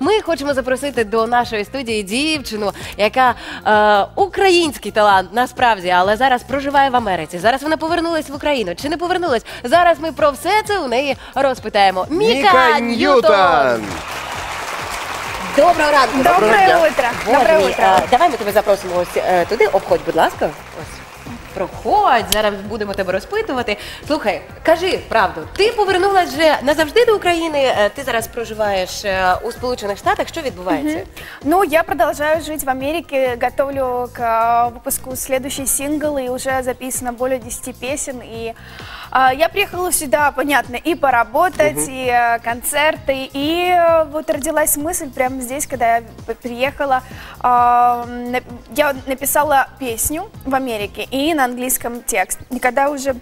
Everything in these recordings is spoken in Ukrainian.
Ми хочемо запросити до нашої студії дівчину, яка е, український талант насправді, але зараз проживає в Америці. Зараз вона повернулась в Україну. Чи не повернулась? Зараз ми про все це у неї розпитаємо. Міка, Ньютон! Доброго ранку. Доброе дня. утро. Боже мій, утро. е, давай ми тебе запросимо ось е, туди. Обходь, будь ласка. Ось Проходь, зараз будемо тебе розпитувати. Слухай, кажи правду, ти повернулась вже назавжди до України. е, Ти зараз проживаєш е, у Сполучених Штатах. Що відбувається? Ну, я продолжаю жить в Америке, готовлю к э, выпуску следующий сингл, и уже записано более 10 песен. И э, я приехала сюда, понятно, и поработать, и э, концерты, и э, вот родилась мысль прямо здесь, когда я приехала. нап- я написала песню в Америке и на английском текст. И когда уже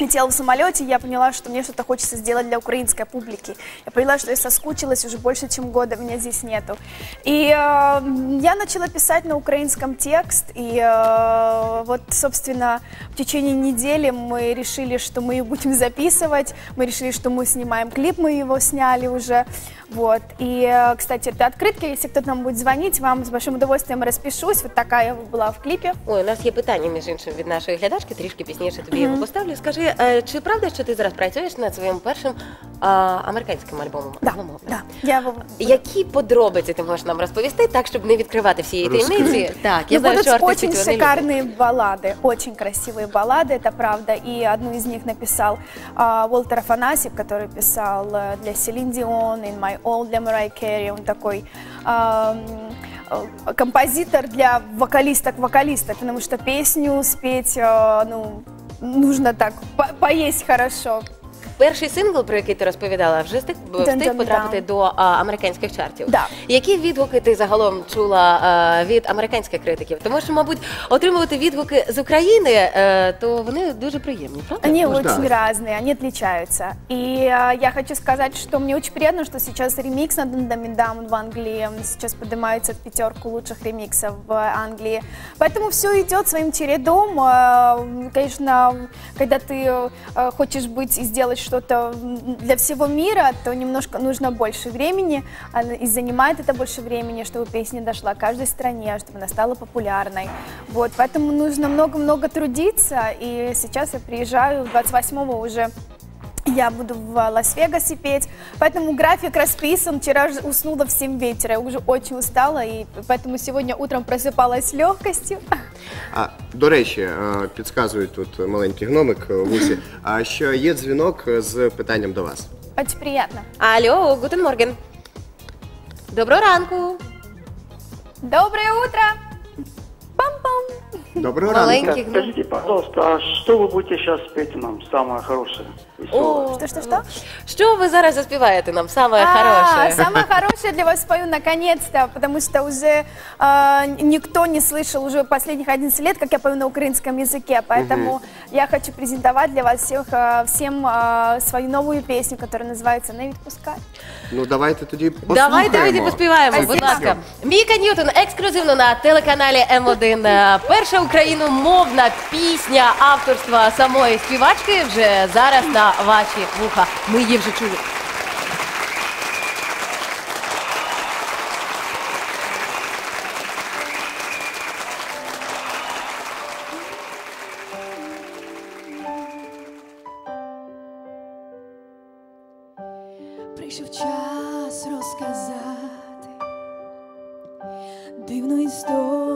летела в самолете, я поняла, что мне что-то хочется сделать для украинской публики. Я поняла, что я соскучилась, уже больше, чем года меня здесь нету. И э, я начала писать на украинском текст, и э, вот, собственно, в течение недели мы решили, что мы ее будем записывать, мы решили, что мы снимаем клип, мы его сняли уже, вот. И, э, кстати, это открытка, если кто-то нам будет звонить, вам с большим удовольствием распишусь, вот такая была в клипе. Ой, у нас є питання між іншим від нашої глядачки. Трішки пізніше тобі його поставлю. Скажи, е, чи правда, що ти зараз працюєш над своїм першим а, американським альбомом? Да, Англомовним? да, я его Які подробиці ти можеш нам розповісти, так щоб не відкривати всієї Розкажи. таємниці? Так, я Ну, знаю, будут що артисти очень цього не люблять. шикарные баллады, очень красивые баллады, это правда. И одну из них написал а, Уолтер Афанасьев, который писал э, для Селин Дион, In My All для Mariah Carey. Он такой а, м, э, композитор для вокалисток-вокалисток, потому что песню спеть, э, ну, нужно так, по- поесть хорошо. Перший сингл, про який ти розповідала, вже встиг, встиг Дun-dun-dun. потрапити до а, американських чартів. Да. Які відгуки ти загалом чула а, від американських критиків? Тому що, мабуть, отримувати відгуки з України, е, то вони дуже приємні, правда? Они Ну, очень да. разные, они отличаются. И э, я хочу сказать, что мне очень приятно, что сейчас ремикс на Дандамидам в Англии он сейчас поднимается в пятерку лучших ремиксов в Англии. Поэтому все идет своим чередом. Э, Конечно, когда ты э, хочешь быть и сделать что-то для всего мира, то немножко нужно больше времени, а, и занимает это больше времени, чтобы песня дошла каждой стране, чтобы она стала популярной. Вот, поэтому нужно много-много трудиться, и сейчас я приезжаю 28-го уже я буду в Лас-Вегасе петь, поэтому график расписан. Вчера же уснула в 7 вечера, я уже очень устала, и поэтому сегодня утром просыпалась с легкостью. А до речі, е, підказує тут маленький гномик е, в усі, а що є дзвінок з питанням до вас. Очень приятно. Алло, гутен морген. Доброго ранку. Доброе утро! Пам-пам! Доброго ранку. Маленький гном. Скажите, пожалуйста, а что вы будете сейчас петь нам самое хорошее? веселое? О, Что-что-что? Що ви зараз заспіваєте нам? Саме А, хороше. Самое хорошее для вас спою наконец-то, потому что уже а, никто не слышал уже последних 11 лет, как я пою на украинском языке, поэтому я хочу презентовать для вас всех, а, всем свою новую песню, которая называется «Не відпускай». Ну давайте тоді послухаємо. Давайте давайте поспіваємо, будь ласка. Міка Ньютон ексклюзивно на телеканалі М1. Е, Перша україномовна пісня авторства самої співачки вже зараз на ваші вуха. Ми її вже чули. They've no story.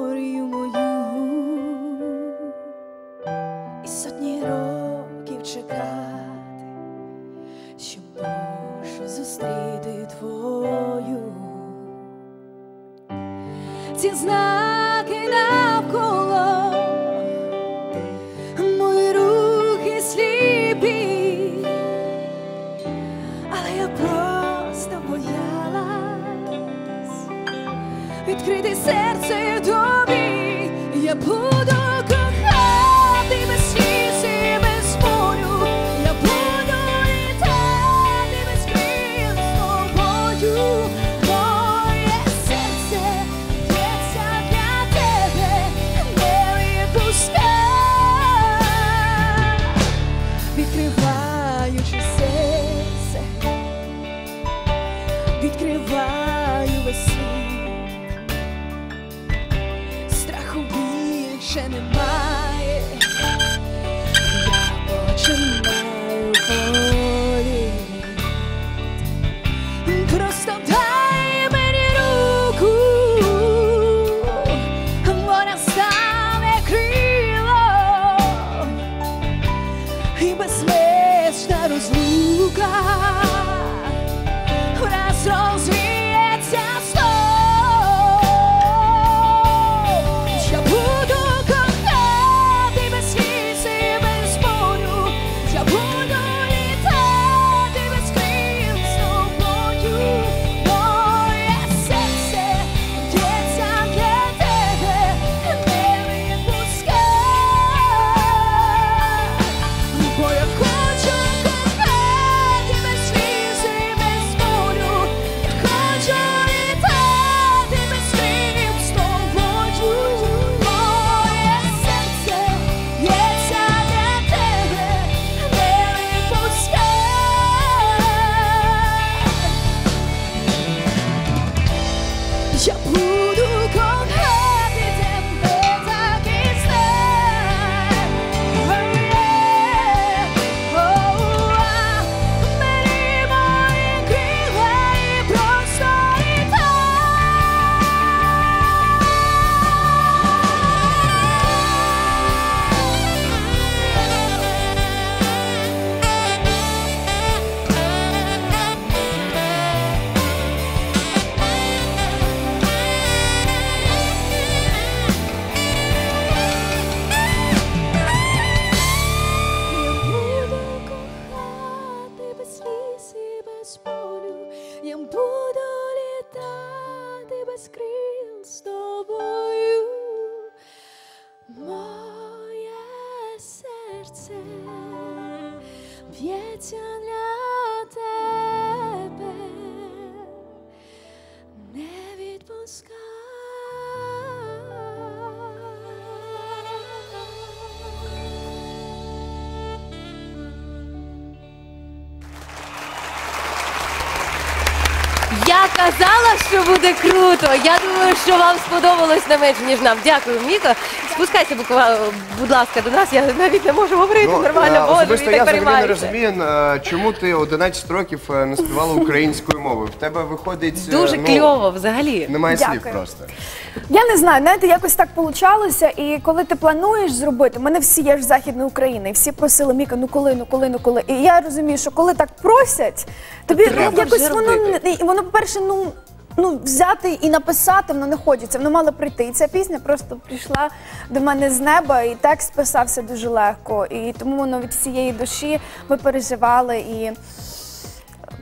e. б'ється для тебе, не відпускай. Я казала, що буде круто. Я думаю, що вам сподобалось не менше, ніж нам. Дякую, Міко. Спускайся, буква- будь ласка, до нас. Я навіть не можу говорити Ну, нормально. е, Боже, особисто я так взагалі не розумію, е, чому ти 11 років е, не співала українською мовою. В тебе виходить е, Дуже ну, кльово взагалі. Немає слів Дякую. просто. Я не знаю, знаєте, якось так получалося. І коли ти плануєш зробити, мене всі є ж з Західної України, і всі просили Міка, ну коли, ну коли, ну коли. І я розумію, що коли так просять, тобі треба якось вже воно робити. не- і воно, по-перше, ну. Ну, взяти і написати воно не хочеться, воно мало прийти. І ця пісня просто прийшла до мене з неба, і текст писався дуже легко. І тому воно від всієї душі ми переживали і.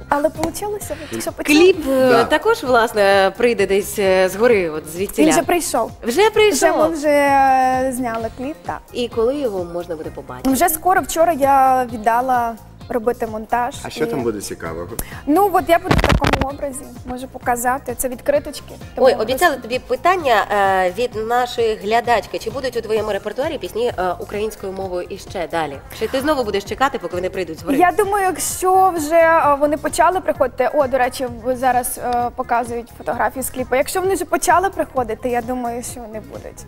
Але вийшло, що почали. Кліп е, Да. також власне прийде десь е, згори, от звідтіля. Він вже прийшов. Вже Вже ми вже зняли кліп, так. І коли його можна буде побачити? Вже скоро вчора я віддала робити монтаж. А що і- там буде цікавого? Ну от я буду в такому образі, можу показати. Це відкриточки. Тому Ой, обіцяли тобі питання е, від нашої глядачки. Чи будуть у твоєму репертуарі пісні е, українською мовою і ще далі? Чи ти знову будеш чекати, поки вони прийдуть згори? Я думаю, якщо вже е, вони почали приходити, о, до речі, зараз е, показують фотографії з кліпу. Якщо вони вже почали приходити, я думаю, що вони будуть.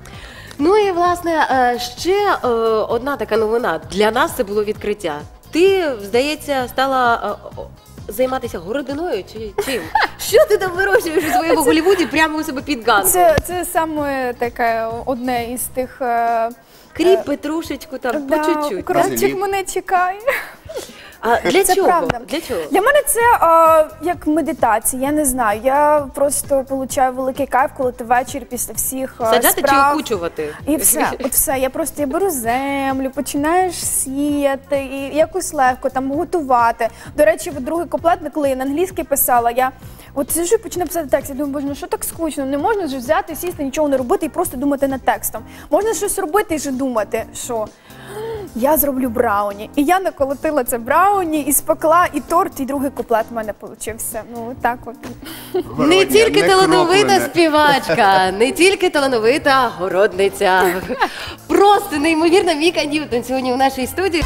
Ну і власне е, ще е, одна така новина. Для нас це було відкриття. Ти, здається, стала е, займатися городиною чи чим? Що ти там вирощуєш у своєму Голлівуді прямо у себе під ганком? Це, це саме таке одне із тих. е, Кріп, петрушечку там по да, чуть-чуть. укропчик мене чекає. А для Це чого? правда. Для чого? Для мене це е, як медитація. Я не знаю. Я просто получаю великий кайф, коли ти ввечері після всіх е, Саджати чи справ. окучувати? І все, от все. Я просто я беру землю, починаєш сіяти і якось легко там готувати. До речі, другий куплет, коли я на англійській писала, я от сижу і починаю писати текст. Я думаю, боже, ну що так скучно? Не можна ж взяти, сісти, нічого не робити і просто думати над текстом. Можна щось робити і вже думати, що. Я зроблю брауні. І я наколотила це брауні, і спекла, і торт, і другий куплет в мене получився. Ну так от. Не тільки талановита співачка, не тільки талановита городниця. Просто неймовірна Міка Ньютон сьогодні у нашій студії.